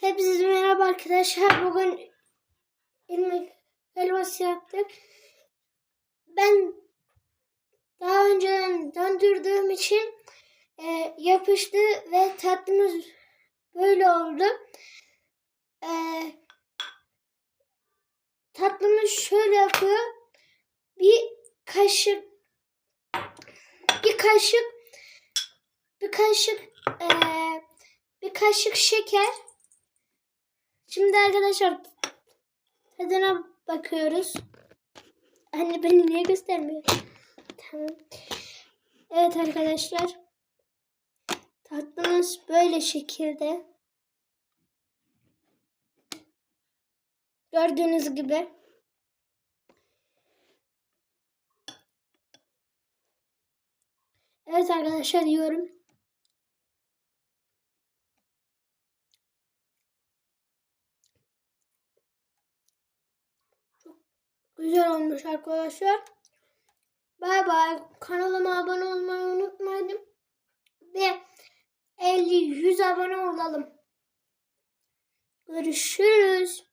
Hepinize merhaba arkadaşlar. Bugün ilmek helvası yaptık. Ben daha önceden döndürdüğüm için e, yapıştı ve tatlımız böyle oldu. E, tatlımız şöyle yapıyor. Bir kaşık bir kaşık bir kaşık e, bir kaşık şeker Şimdi arkadaşlar tadına bakıyoruz. Anne beni niye göstermiyor? Tamam. Evet arkadaşlar. Tatlımız böyle şekilde. Gördüğünüz gibi. Evet arkadaşlar diyorum. Güzel olmuş arkadaşlar. Bay bay. Kanalıma abone olmayı unutmayın. Ve 50-100 abone olalım. Görüşürüz.